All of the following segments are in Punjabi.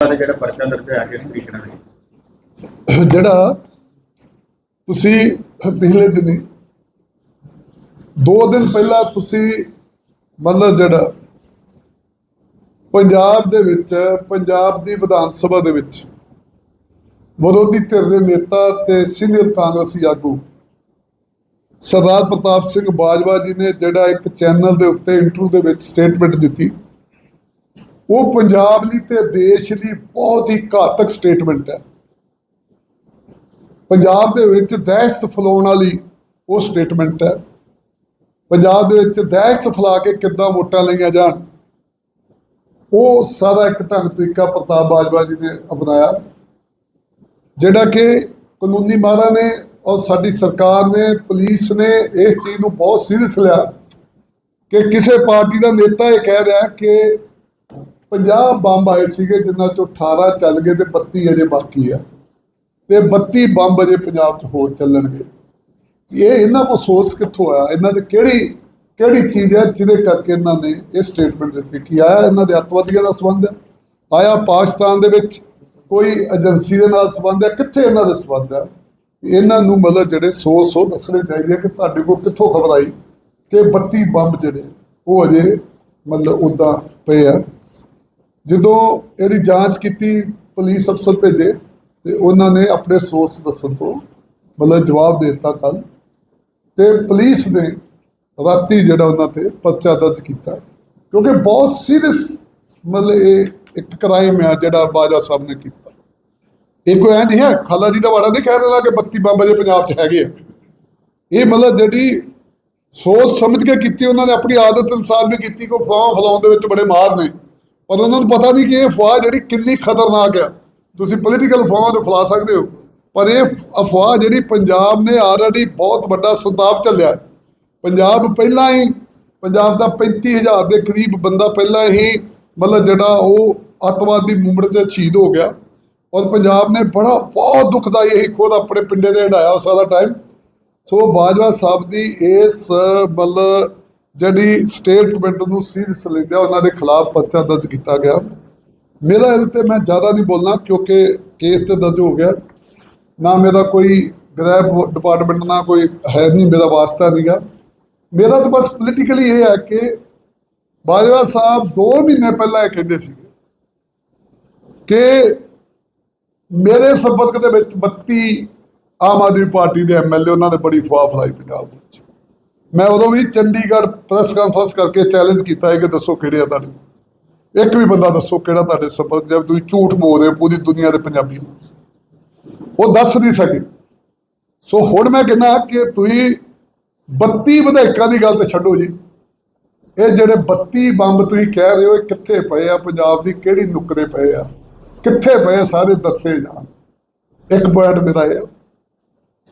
ਜਿਹੜਾ ਪਰਚਾ ਦਰਜ ਹੋਇਆ ਕਿਸ ਤਰੀਕੇ ਨਾਲ ਹੈ? ਜਿਹੜਾ ਤੁਸੀਂ ਪਿਛਲੇ ਦਿਨੀ ਦੋ ਦਿਨ ਪਹਿਲਾਂ ਤੁਸੀਂ ਮਤਲਬ ਜਿਹੜਾ ਪੰਜਾਬ ਦੇ ਵਿੱਚ, ਪੰਜਾਬ ਦੀ ਵਿਧਾਨ ਸਭਾ ਦੇ ਵਿੱਚ ਵਿਰੋਧੀ ਧਿਰ ਦੇ ਨੇਤਾ ਤੇ ਸੀਨੀਅਰ ਕਾਂਗਰਸੀ ਆਗੂ ਸਰਦਾਰ ਪ੍ਰਤਾਪ ਸਿੰਘ ਬਾਜਵਾ ਜੀ ਨੇ ਜਿਹੜਾ ਇੱਕ ਚੈਨਲ ਦੇ ਉੱਤੇ ਇੰਟਰਵਿਊ ਦੇ ਵਿੱਚ ਸਟੇਟਮੈਂਟ ਦਿੱਤੀ ਉਹ ਪੰਜਾਬ ਲਈ ਤੇ ਦੇਸ਼ ਲਈ ਬਹੁਤ ਹੀ ਘਾਤਕ ਸਟੇਟਮੈਂਟ ਹੈ। ਪੰਜਾਬ ਦੇ ਵਿੱਚ ਦਹਿਸ਼ਤ ਫੈਲਾਉਣ ਵਾਲੀ ਉਹ ਸਟੇਟਮੈਂਟ ਹੈ। ਪੰਜਾਬ ਦੇ ਵਿੱਚ ਦਹਿਸ਼ਤ ਫੈਲਾ ਕੇ ਕਿੱਦਾਂ ਵੋਟਾਂ ਲਈਆਂ ਜਾਣ, ਉਹ ਸਾਰਾ ਇੱਕ ਢੰਗ ਤਰੀਕਾ ਪ੍ਰਤਾਪ ਬਾਜਵਾ ਜੀ ਨੇ ਅਪਣਾਇਆ, ਜਿਹੜਾ ਕਿ ਕਾਨੂੰਨੀ ਮਾਹਰਾਂ ਨੇ ਔਰ ਸਾਡੀ ਸਰਕਾਰ ਨੇ, ਪੁਲਿਸ ਨੇ ਇਸ ਚੀਜ਼ ਨੂੰ ਬਹੁਤ ਸੀਰੀਅਸ ਲਿਆ ਕਿ ਕਿਸੇ ਪਾਰਟੀ ਦਾ ਨੇਤਾ ਇਹ ਕਹਿ ਰਿਹਾ ਕਿ 50 ਬੰਬ ਆਏ ਸੀਗੇ ਜਿਨ੍ਹਾਂ ਚੋਂ 18 ਚੱਲ ਗਏ ਤੇ 32 ਅਜੇ ਬਾਕੀ ਆ। ਤੇ 32 ਬੰਬ ਅਜੇ ਪੰਜਾਬ 'ਚ ਹੋਰ ਚੱਲਣਗੇ। ਇਹ ਇਹਨਾਂ ਕੋ ਸੋਰਸ ਕਿੱਥੋਂ ਆਇਆ? ਇਹਨਾਂ ਦੇ ਕਿਹੜੀ ਕਿਹੜੀ ਚੀਜ਼ ਹੈ ਜਿਹਦੇ ਕਰਕੇ ਇਹਨਾਂ ਨੇ ਇਹ ਸਟੇਟਮੈਂਟ ਦਿੱਤੀ? ਕਿ ਆਇਆ ਇਹਨਾਂ ਦੇ ਅੱਤਵਾਦੀਆਂ ਦਾ ਸੰਬੰਧ? ਹੈ ਆਇਆ ਪਾਕਿਸਤਾਨ ਦੇ ਵਿੱਚ? ਕੋਈ ਏਜੰਸੀ ਦੇ ਨਾਲ ਸੰਬੰਧ ਹੈ? ਕਿੱਥੇ ਇਹਨਾਂ ਦਾ ਸੰਬੰਧ ਹੈ? ਇਹਨਾਂ ਨੂੰ ਮਤਲਬ ਜਿਹੜੇ ਸੋਰਸ ਉਹ ਦੱਸਣੇ ਚਾਹੀਦੇ ਆ ਕਿ ਤੁਹਾਡੇ ਕੋਲ ਕਿੱਥੋਂ ਖਬਰ ਆਈ ਕਿ 32 ਬੰਬ ਜਿਹੜੇ ਉਹ ਅਜੇ ਮਤਲਬ ਉਦਾਂ ਪਏ ਆ। ਜਦੋਂ ਇਹਦੀ ਜਾਂਚ ਕੀਤੀ ਪੁਲਿਸ ਅਫਸਰ ਭੇਜੇ ਤੇ ਉਹਨਾਂ ਨੇ ਆਪਣੇ ਸੋਰਸ ਦੱਸਣ ਤੋਂ ਮਤਲਬ ਜਵਾਬ ਦੇ ਦਿੱਤਾ ਕੱਲ। ਤੇ ਪੁਲਿਸ ਨੇ ਰਾਤੀ ਜਿਹੜਾ ਉਹਨਾਂ ਤੇ ਪਰਚਾ ਦਰਜ ਕੀਤਾ। ਕਿਉਂਕਿ ਬਹੁਤ ਸੀਰੀਅਸ ਮਤਲਬ ਇਹ ਇੱਕ ਕ੍ਰਾਈਮ ਆ ਜਿਹੜਾ ਬਾਜਾ ਸਾਹਿਬ ਨੇ ਕੀਤਾ। ਇਹ ਕੋਈ ਐ ਨਹੀਂ ਹੈ, ਖਾਲਾ ਜੀ ਦਾ ਵਾੜਾ ਨਹੀਂ ਕਹਿ ਰਿਹਾ ਕਿ 32 ਬੰਬ ਅਜੇ ਪੰਜਾਬ 'ਚ ਹੈਗੇ ਆ। ਇਹ ਮਤਲਬ ਜਿਹੜੀ ਸੋਚ ਸਮਝ ਕੇ ਕੀਤੀ, ਉਹਨਾਂ ਨੇ ਆਪਣੀ ਆਦਤ ਅਨੁਸਾਰ ਵੀ ਕੀਤੀ ਕੋ ਫਾਹ ਫਲਾਉਣ ਦੇ ਵਿੱਚ ਬੜੇ ਮਾਰ ਨੇ। ਪਰ ਉਹਨਾਂ ਨੂੰ ਪਤਾ ਨਹੀਂ ਕਿ ਇਹ ਅਫਵਾਹ ਜਿਹੜੀ ਕਿੰਨੀ ਖਤਰਨਾਕ ਹੈ ਤੁਸੀਂ ਪੋਲੀਟੀਕਲ ਅਫਵਾਹਾਂ ਤੋਂ ਫਲਾ ਸਕਦੇ ਹੋ। ਪਰ ਇਹ ਅਫਵਾਹ ਜਿਹੜੀ ਪੰਜਾਬ ਨੇ ਆਲਰੇਡੀ ਬਹੁਤ ਵੱਡਾ ਸੰਤਾਪ ਝੱਲਿਆ। ਪੰਜਾਬ ਪਹਿਲਾਂ ਹੀ, ਪੰਜਾਬ ਦਾ 35000 ਦੇ ਕਰੀਬ ਬੰਦਾ ਪਹਿਲਾਂ ਹੀ ਮਤਲਬ ਜਿਹੜਾ ਉਹ ਅੱਤਵਾਦੀ ਮੂਵਮੈਂਟ 'ਚ ਸ਼ਹੀਦ ਹੋ ਗਿਆ। ਔਰ ਪੰਜਾਬ ਨੇ ਬੜਾ, ਬਹੁਤ ਦੁਖਦਾਈ ਇਹ ਖੁਦ ਆਪਣੇ ਪਿੰਡੇ ਦੇ ਹਟਾਇਆ ਉਸ ਦਾ ਟਾਈਮ ਸੋ ਬਾਜਵਾ ਸਾਹਿਬ ਦੀ ਇਸ ਮਤਲਬ ਜਿਹੜੀ ਸਟੇਟਮੈਂਟ ਨੂੰ ਸੀਰੀਅਸ ਲੈਂਦਿਆਂ ਉਹਨਾਂ ਦੇ ਖਿਲਾਫ ਪਰਚਾ ਦਰਜ ਕੀਤਾ ਗਿਆ। ਮੇਰਾ ਇਹਦੇ ਤੇ ਮੈਂ ਜ਼ਿਆਦਾ ਨਹੀਂ ਬੋਲਣਾ, ਕਿਉਂਕਿ ਕੇਸ ਤੇ ਦਰਜ ਹੋ ਗਿਆ। ਨਾ ਮੇਰਾ ਕੋਈ ਗ੍ਰਹਿ ਡਿਪਾਰਟਮੈਂਟ ਨਾਲ ਕੋਈ ਹੈ ਨਹੀਂ, ਮੇਰਾ ਵਾਸਤਾ ਨਹੀਂਗਾ ਮੇਰਾ ਤਾਂ ਬਸ ਪੋਲੀਟੀਕਲੀ ਇਹ ਹੈ ਕਿ ਬਾਜਵਾ ਸਾਹਿਬ 2 ਮਹੀਨੇ ਪਹਿਲਾਂ ਇਹ ਕਹਿੰਦੇ ਸੀਗੇ ਕਿ ਮੇਰੇ ਸੰਪਰਕ ਦੇ ਵਿੱਚ 32 ਆਮ ਆਦਮੀ ਪਾਰਟੀ ਦੇ ਐਮਐਲਏ ਉਹਨਾਂ ਨੇ ਬੜੀ ਫਵਾਹ ਫਲਾਈ ਪੰਜਾਬ ਵਿੱਚ। ਮੈਂ ਉਦੋਂ ਵੀ ਚੰਡੀਗੜ੍ਹ ਪ੍ਰੈਸ ਕਾਨਫਰੰਸ ਕਰਕੇ ਚੈਲੰਜ ਕੀਤਾ ਹੈ ਕਿ ਦੱਸੋ ਕਿਹੜੇ ਆ ਤੁਹਾਡੇ। ਇੱਕ ਵੀ ਬੰਦਾ ਦੱਸੋ ਕਿਹੜਾ ਤੁਹਾਡੇ ਸੰਪਰਕ ਜਦ ਤੁਸੀਂ ਝੂਠ ਬੋਲ ਰਹੇ ਹੋ, ਪੂਰੀ ਦੁਨੀਆ ਦੇ ਪੰਜਾਬੀਆਂ ਨੂੰ ਉਹ ਦੱਸ ਨਹੀਂ ਸਕੇ। ਸੋ ਹੁਣ ਮੈਂ ਕਹਿੰਦਾ ਕਿ ਤੁਸੀਂ 32 ਵਿਧਾਇਕਾਂ ਦੀ ਗੱਲ ਤੇ ਛੱਡੋ ਜੀ। ਇਹ ਜਿਹੜੇ 32 ਬੰਬ ਤੁਸੀਂ ਕਹਿ ਰਹੇ ਹੋ, ਇਹ ਕਿੱਥੇ ਪਏ ਆ? ਪੰਜਾਬ ਦੀ ਕਿਹੜੀ ਨੁੱਕਰੇ ਪਏ ਆ? ਕਿੱਥੇ ਪਏ ਸਾਰੇ ਦੱਸੇ ਜਾਣ। ਇੱਕ ਪੁਆਇੰਟ ਮੇਰਾ ਇਹ ਆ।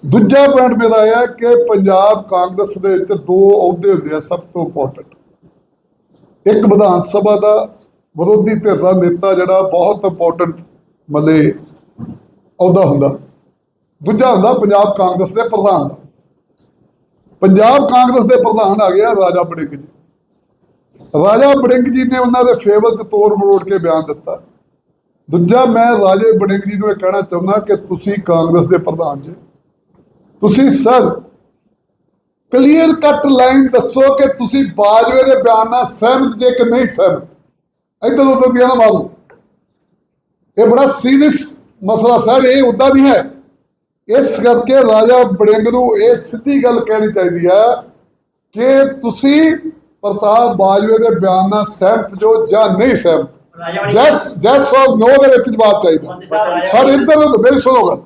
ਦੂਜਾ ਪੁਆਇੰਟ ਮੇਰਾ ਇਹ ਹੈ ਕਿ ਪੰਜਾਬ ਕਾਂਗਰਸ ਦੇ ਵਿੱਚ ਦੋ ਅਹੁਦੇ ਹੁੰਦੇ ਆ ਸਭ ਤੋਂ ਇੰਪੋਰਟੈਂਟ ਇੱਕ ਵਿਧਾਨ ਸਭਾ ਦਾ ਵਿਰੋਧੀ ਧਿਰ ਦਾ ਨੇਤਾ ਜਿਹੜਾ ਬਹੁਤ ਇੰਪੋਰਟੈਂਟ ਮਲੇ ਅਹੁਦਾ ਹੁੰਦਾ। ਦੂਜਾ ਹੁੰਦਾ ਪੰਜਾਬ ਕਾਂਗਰਸ ਦੇ ਪ੍ਰਧਾਨ ਦਾ। ਪੰਜਾਬ ਕਾਂਗਰਸ ਦੇ ਪ੍ਰਧਾਨ ਆ ਗਿਆ ਰਾਜਾ ਬੜਿੰਗ ਜੀ। ਰਾਜਾ ਬੜਿੰਗ ਜੀ ਨੇ ਉਹਨਾਂ ਦੇ ਫੇਵਰ 'ਚ ਤੋੜ ਮਰੋੜ ਕੇ ਬਿਆਨ ਦਿੱਤਾ। ਦੂਜਾ ਮੈਂ ਰਾਜੇ ਬੜਿੰਗ ਜੀ ਨੂੰ ਇਹ ਕਹਿਣਾ ਚਾਹੁੰਦਾ ਕਿ ਤੁਸੀਂ ਕਾਂਗਰਸ ਦੇ ਪ੍ਰਧਾਨ ਜੀ। ਤੁਸੀਂ ਸਰ ਕਲੀਅਰ ਕੱਟ ਲਾਈਨ ਦੱਸੋ ਕਿ ਤੁਸੀਂ ਬਾਜਵੇ ਦੇ ਬਿਆਨ ਨਾਲ ਸਹਿਮਤ ਜੇ ਕਿ ਨਹੀਂ ਸਹਿਮਤ? ਇੱਧਰ ਉੱਧਰ ਦੀਆਂ ਨਾ ਮਾਰੋ। ਇਹ ਬੜਾ ਸੀਰੀਅਸ ਮਸਲਾ ਸਰ ਇਹ ਉਦਾਂ ਨਹੀਂ ਹੈ। ਇਸ ਕਰਕੇ ਰਾਜਾ ਬੜਿੰਗ ਨੂੰ ਇਹ ਸਿੱਧੀ ਗੱਲ ਕਹਿਣੀ ਚਾਹੀਦੀ ਹੈ ਕਿ ਤੁਸੀਂ ਪ੍ਰਤਾਪ ਬਾਜਵੇ ਦੇ ਬਿਆਨ ਨਾਲ ਸਹਿਮਤ ਜੋ ਜਾਂ ਨਹੀਂ ਸਹਿਮਤ। ਜੈਸ ਜੈਸ ਔਰ ਨੋ ਦੇ ਵਿੱਚ ਜਵਾਬ ਚਾਹੀਦਾ। ਸਰ ਇੱਧਰ ਮੇਰੀ ਸੁਣੋ ਗੱਲ।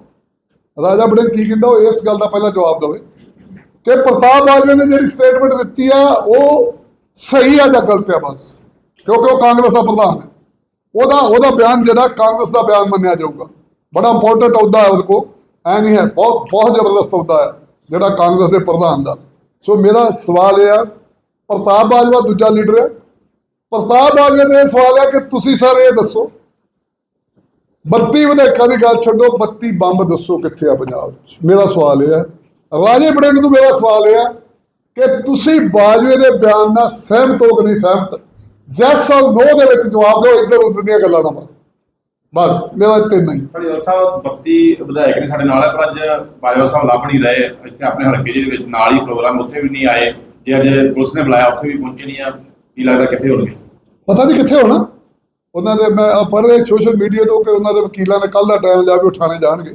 ਰਾਜਾ ਬੜਿੰਗ ਕੀ ਕਹਿੰਦਾ, ਉਹ ਇਸ ਗੱਲ ਦਾ ਪਹਿਲਾਂ ਜਵਾਬ ਦੇਵੇ ਕਿ ਪ੍ਰਤਾਪ ਬਾਜਵਾ ਨੇ ਜਿਹੜੀ ਸਟੇਟਮੈਂਟ ਦਿੱਤੀ ਆ, ਉਹ ਸਹੀ ਆ ਜਾਂ ਗਲਤ ਆ ਬਸ? ਕਿਉਂਕਿ ਉਹ ਕਾਂਗਰਸ ਦਾ ਪ੍ਰਧਾਨ ਹੈ। ਉਹਦਾ ਉਹਦਾ ਬਿਆਨ ਜਿਹੜਾ ਕਾਂਗਰਸ ਦਾ ਬਿਆਨ ਮੰਨਿਆ ਜਾਊਗਾ। ਬੜਾ ਇੰਪੋਰਟੈਂਟ ਅਹੁਦਾ ਹੈ ਉਸ ਕੋ ਐ ਨਹੀਂ ਹੈ, ਬਹੁਤ ਬਹੁਤ ਜ਼ਬਰਦਸਤ ਅਹੁਦਾ ਹੈ ਜਿਹੜਾ ਕਾਂਗਰਸ ਦੇ ਪ੍ਰਧਾਨ ਦਾ। ਸੋ ਮੇਰਾ ਸਵਾਲ ਇਹ ਆ, ਪ੍ਰਤਾਪ ਬਾਜਵਾ ਦੂਜਾ ਲੀਡਰ ਹੈ। ਪ੍ਰਤਾਪ ਬਾਜਵਾ ਦਾ ਇਹ ਸਵਾਲ ਹੈ ਕਿ ਤੁਸੀਂ ਸਰ ਇਹ ਦੱਸੋ 32 ਵਿਧਾਇਕਾਂ ਦੀ ਗੱਲ ਛੱਡੋ 32 ਬੰਬ ਦੱਸੋ ਕਿੱਥੇ ਆ ਪੰਜਾਬ 'ਚ? ਮੇਰਾ ਸਵਾਲ ਇਹ ਹੈ। ਰਾਜੇ ਬੜਿੰਗ ਨੂੰ ਮੇਰਾ ਸਵਾਲ ਇਹ ਹੈ ਕਿ ਤੁਸੀਂ ਬਾਜਵੇ ਦੇ ਬਿਆਨ ਨਾਲ ਸਹਿਮਤ ਹੋ ਕਿ ਨਹੀਂ ਸਹਿਮਤ? ਜੈਸ ਔਰ ਨੋ ਦੇ ਵਿੱਚ ਜਵਾਬ ਦਿਓ ਇੱਧਰ ਉੱਧਰ ਦੀਆਂ ਗੱਲਾਂ ਨਾ ਮਾਰੋ ਬਸ ਮੇਰਾ ਤਿੰਨ ਹੀ। ਧਾਲੀਵਾਲ ਸਾਹਿਬ 32 ਵਿਧਾਇਕ ਨੇ ਸਾਡੇ ਨਾਲ ਹੈ ਪਰ ਅੱਜ ਬਾਜਵਾ ਸਾਹਿਬ ਲੱਭ ਨਹੀਂ ਰਹੇ। ਇੱਥੇ ਆਪਣੇ ਹਲਕੇ ਦੇ ਵਿੱਚ ਨਾਲ ਹੀ ਪ੍ਰੋਗਰਾਮ ਉੱਥੇ ਵੀ ਨਹੀਂ ਆਏ। ਜੇ ਅੱਜ ਪੁਲਿਸ ਨੇ ਬੁਲਾਇਆ ਉੱਥੇ ਵੀ ਪਹੁੰਚੇ ਨਹੀਂ ਆ। ਕੀ ਲੱਗਦਾ ਕਿੱਥੇ ਹੋਣਗੇ? ਪਤਾ ਨਹੀਂ ਕਿੱਥੇ ਹੋਣਾ। ਉਹਨਾਂ ਦੇ ਮੈਂ ਪੜ੍ਹ ਰਿਹਾ ਸੋਸ਼ਲ ਮੀਡੀਆ ਤੋਂ ਕਿ ਉਹਨਾਂ ਦੇ ਵਕੀਲਾਂ ਨੇ ਕੱਲ ਦਾ ਟਾਈਮ ਲਿਆ ਵੀ ਉਹ ਥਾਣੇ ਜਾਣਗੇ।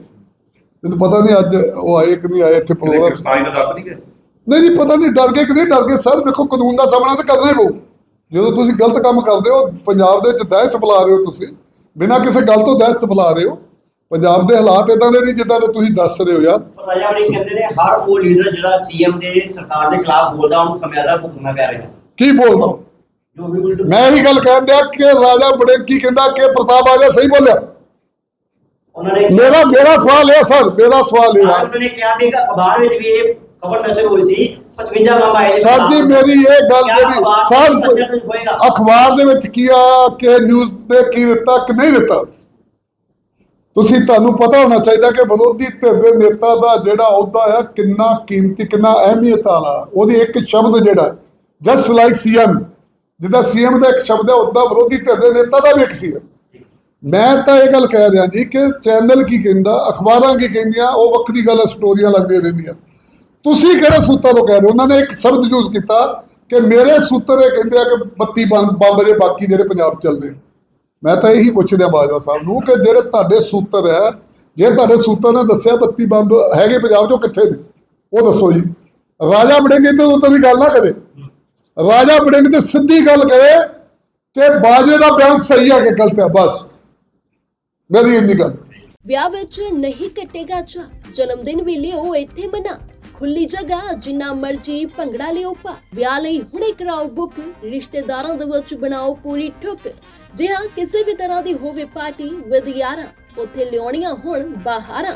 ਮੈਨੂੰ ਪਤਾ ਨਹੀਂ ਅੱਜ ਉਹ ਆਏ ਕਿ ਨਹੀਂ ਆਏ ਇੱਥੇ ਪ੍ਰੋਗਰਾਮ ਗ੍ਰਿਫਤਾਰੀ ਦਾ ਰੱਬ ਨਹੀਂ ਗਏ ਨਹੀਂ ਜੀ ਪਤਾ ਨਹੀਂ ਡਰ ਗਏ ਕਿ ਨਹੀਂ ਡਰ ਗਏ ਸਰ ਵੇਖੋ ਕਾਨੂੰਨ ਦਾ ਸਾਹਮਣਾ ਤਾਂ ਕਰਨਾ ਹੀ ਪਊ। ਜਦੋਂ ਤੁਸੀਂ ਗਲਤ ਕੰਮ ਕਰਦੇ ਹੋ ਪੰਜਾਬ ਦੇ ਵਿੱਚ ਦਹਿਸ਼ਤ ਫੈਲਾ ਰਹੇ ਹੋ ਤੁਸੀਂ ਬਿਨਾਂ ਕਿਸੇ ਗੱਲ ਤੋਂ ਦਹਿਸ਼ਤ ਫੈਲਾ ਰਹੇ ਹੋ। ਪੰਜਾਬ ਦੇ ਹਾਲਾਤ ਇਦਾਂ ਦੇ ਨਹੀਂ ਜਿੱਦਾਂ ਦੇ ਤੁਸੀਂ ਦੱਸ ਰਹੇ ਹੋ ਯਾਰ। ਰਾਜਾ ਵੜੀ ਕਹਿੰਦੇ ਨੇ ਹਰ ਉਹ ਲੀਡਰ ਜਿਹੜਾ ਸੀਐਮ ਦੇ ਸਰਕਾਰ ਦੇ ਖਿਲਾਫ ਬੋਲਦਾ ਉਹਨੂੰ ਖਮਿਆਜ਼ਾ ਭੁਗਤਣਾ ਪੈ ਰਿਹਾ। ਕੀ ਬੋਲਦਾ ਮੈਂ ਇਹੀ ਗੱਲ ਕਹਿਣ ਡਿਆ ਕਿ ਰਾਜਾ ਬੜੇ ਕੀ ਕਹਿੰਦਾ ਕਿ ਪ੍ਰਤਾਪ ਆਜਾ ਸਹੀ ਬੋਲਿਆ। ਮੇਰਾ ਮੇਰਾ ਸਵਾਲ ਇਹ ਸਰ ਮੇਰਾ ਸਵਾਲ ਇਹ ਆ। ਉਹਨਾਂ ਨੇ ਕਿਹਾ ਵੀ ਇੱਕ ਅਖਬਾਰ ਵਿੱਚ ਵੀ ਇਹ ਖਬਰ ਨਸ਼ਰ ਹੋਈ ਸੀ 55 ਮਾਮਾ ਆਏ ਸਰ ਜੀ ਮੇਰੀ ਇਹ ਗੱਲ ਜਿਹੜੀ ਸਰ? ਅਖਬਾਰ ਦੇ ਵਿੱਚ ਕੀ ਆ ਕਿ ਨਿਊਜ਼ ਤੇ ਕੀ ਦਿੱਤਾ ਕਿ ਨਹੀਂ ਦਿੱਤਾ? ਤੁਸੀਂ ਤੁਹਾਨੂੰ ਪਤਾ ਹੋਣਾ ਚਾਹੀਦਾ ਕਿ ਵਿਰੋਧੀ ਧਿਰ ਦੇ ਨੇਤਾ ਦਾ ਜਿਹੜਾ ਅਹੁਦਾ ਆ ਕਿੰਨਾ ਕੀਮਤੀ ਕਿੰਨਾ ਅਹਿਮੀਅਤ ਵਾਲਾ ਉਹਦੀ ਇੱਕ ਸ਼ਬਦ ਜਿਹੜਾ ਜਸਟ ਲਾਈਕ ਸੀਐਮ ਜਿੱਦਾਂ ਸੀਐਮ ਦਾ ਇੱਕ ਸ਼ਬਦ ਹੈ, ਉਦਾਂ ਵਿਰੋਧੀ ਧਿਰ ਦੇ ਨੇਤਾ ਦਾ ਵੀ ਇੱਕ ਸੀ ਮੈਂ ਤਾਂ ਇਹ ਗੱਲ ਕਹਿ ਰਿਹਾ ਜੀ ਕਿ ਚੈਨਲ ਕੀ ਕਹਿੰਦਾ, ਅਖਬਾਰਾਂ ਕੀ ਕਹਿੰਦੀਆਂ, ਉਹ ਵੱਖਰੀ ਗੱਲ ਸਟੋਰੀਆਂ ਲੱਗਦੀਆਂ ਰਹਿੰਦੀਆਂ। ਤੁਸੀਂ ਕਿਹੜੇ ਸੂਤਰ ਤੋਂ ਕਹਿ ਰਹੇ ਉਹਨਾਂ ਨੇ ਇੱਕ ਸ਼ਬਦ ਯੂਜ਼ ਕੀਤਾ ਕਿ ਮੇਰੇ ਸੂਤਰ ਇਹ ਕਹਿੰਦੇ ਆ ਕਿ 32 ਬੰਬ ਬੰਬ ਬਾਕੀ ਜਿਹੜੇ ਪੰਜਾਬ ਚੱਲਦੇ। ਮੈਂ ਤਾਂ ਇਹੀ ਪੁੱਛਦਿਆ ਬਾਜਵਾ ਸਾਹਿਬ ਨੂੰ ਕਿ ਜਿਹੜੇ ਤੁਹਾਡੇ ਸੂਤਰ ਹੈ, ਜੇ ਤੁਹਾਡੇ ਸੂਤਰ ਨੇ ਦੱਸਿਆ 32 ਬੰਬ ਹੈਗੇ ਪੰਜਾਬ ਚੋਂ ਕਿੱਥੇ ਦੇ ਉਹ ਦੱਸੋ ਜੀ। ਰਾਜਾ ਬੜਿੰਗ ਤੇ ਉੱਤੇ ਦੀ ਗੱਲ ਨਾ ਕਰੇ ਰਾਜਾ ਬੜਿੰਗ ਤੇ ਸਿੱਧੀ ਗੱਲ ਕਰੇ ਕਿ ਬਾਜਵੇ ਦਾ ਬਿਆਨ ਸਹੀ ਹੈ ਕਿ ਗਲਤ ਹੈ, ਬਸ। ਮੇਰੀ ਇੰਨੀ ਗੱਲ। ਵਿਆਹ ਵਿੱਚ ਨਹੀਂ ਕੱਟੇਗਾ ਚਾ ਜਨਮ ਦਿਨ ਵੀ ਲਿਓ ਇੱਥੇ ਮਨਾ। ਖੁੱਲੀ ਜਗ੍ਹਾ, ਜਿੰਨਾ ਮਰਜ਼ੀ ਭੰਗੜਾ ਲਿਓ ਪਾ। ਵਿਆਹ ਲਈ ਹੁਣੇ ਕਰਾਓ ਬੁੱਕ ਰਿਸ਼ਤੇਦਾਰਾਂ ਦੇ ਵਿੱਚ ਬਣਾਓ ਪੂਰੀ ਠੁੱਕ। ਜੇ ਹਾਂ, ਕਿਸੇ ਵੀ ਤਰ੍ਹਾਂ ਦੀ ਹੋਵੇ ਪਾਰਟੀ ਵਿਦ ਯਾਰਾਂ ਉੱਥੇ ਲਿਆਉਣੀਆਂ ਹੁਣ ਬਾਹਰਾਂ।